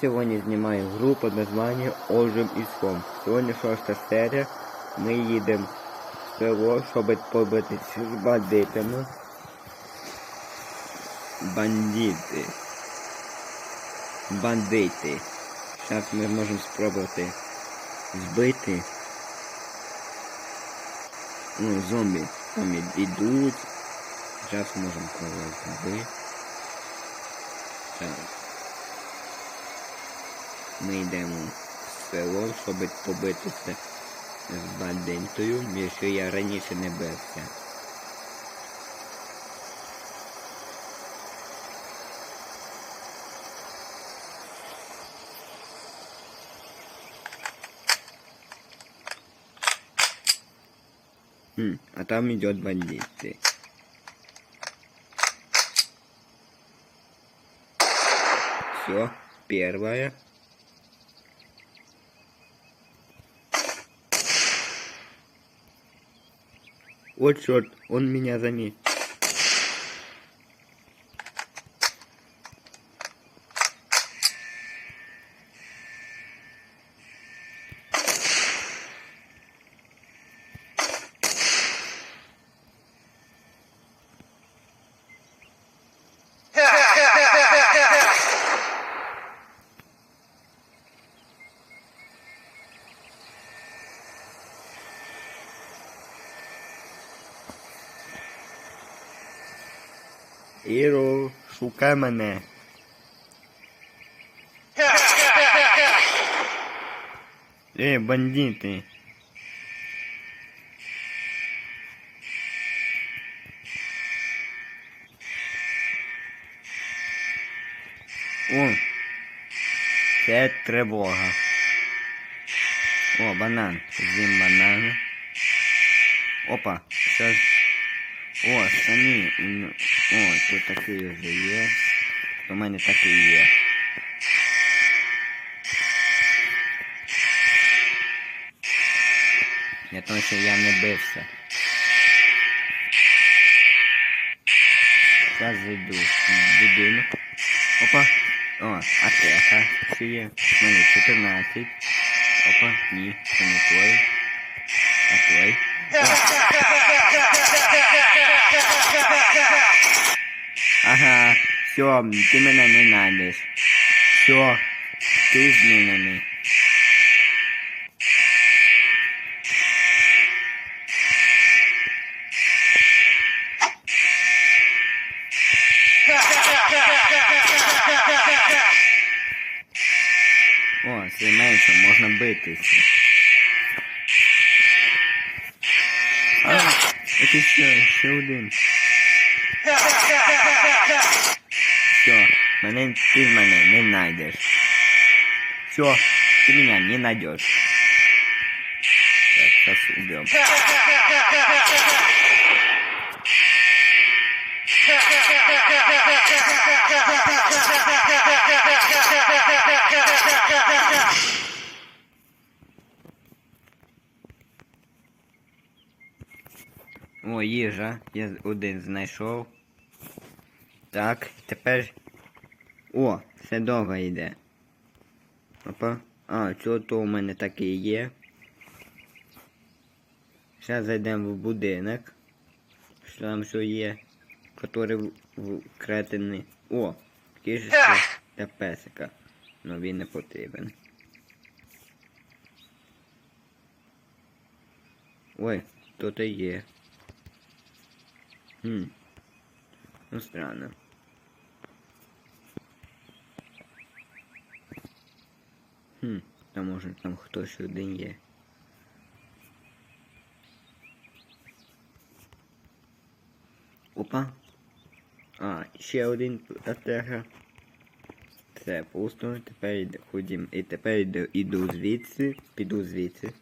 Сьогодні знімаю гру під названням Ожим і Схом. Сьогодні шоста серія. Ми їдемо в село, щоб побитися з бандитами. Бандити. Бандити. Зараз ми можемо спробувати збити. Ну, зомбі там і- ідуть. Зараз можемо когось збити. Так. Ми йдемо в село, щоб побитися з бандитою, якщо я раніше не бився. Хм, а там идет бандиты. Все, первая. Вот черт, он меня заметил. Іро, шукай мене. Ей, бандити. О, це тривога. О, банан. З'їм банан. Опа, зараз о, самі. О, тут такий вже є. У мене такий є. Я тому що я не бився. Зараз зайду в будинок. Опа. О, аптека. Ще є. У мене 14. Опа, ні, це не той. А той. Ага, все, ти мене не знайдеш. Все, ти змінений. О, це можна битися. А, це ще, ще один. Мене, ти мене не знайдеш. Все, ты меня не найдешь. Так, сейчас убьем. О, їжа, я один знайшов. Так, тепер. О, все довго йде. Опа. А, цього то у мене такий є. Зараз зайдемо в будинок. Що там що є? Который в- вкрадений. О! Кішечка для песика. Ну він не потрібен. Ой, хто-то є. Хм. Ну странно. Хм, а може там хтось один є. Опа. А, ще один атега. Це пусто. Тепер ходім. І тепер йду, іду звідси. Піду звідси.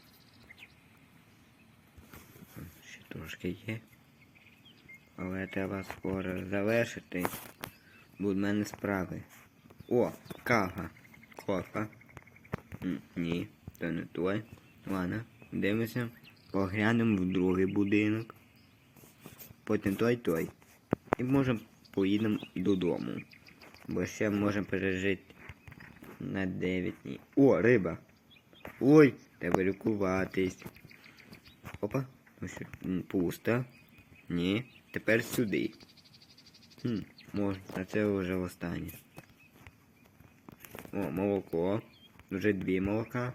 Ще трошки є. Але треба скоро завершити. Будуть в мене справи. О, кава. Кофа. Ні, то не той. Ладно, дивимося. Поглянемо в другий будинок. Потім той той. І можемо поїдемо додому. Бо ще можемо пережити на 9 днів. О, риба. Ой, треба лікуватись. Опа, пусто. Ні, тепер сюди. Хм, можна, а це вже останнє. О, молоко. Вже дві молока.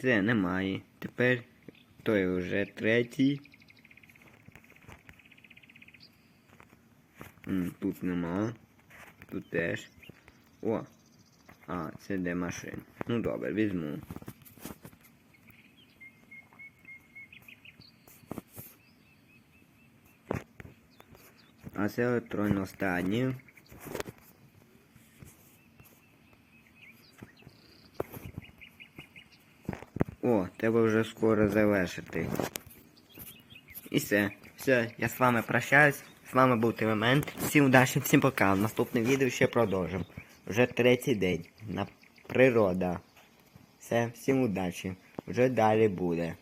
Це немає. Тепер той вже третій. Тут нема. Тут теж. О! А, це де машин. Ну добре, візьму. А це електронне останнє. О, треба вже скоро завершити. І все. Все, я з вами прощаюсь. З вами був Тимемент. Всім удачі, всім пока. В наступне відео ще продовжимо. Вже третій день. На природа. Все, всім удачі. Вже далі буде.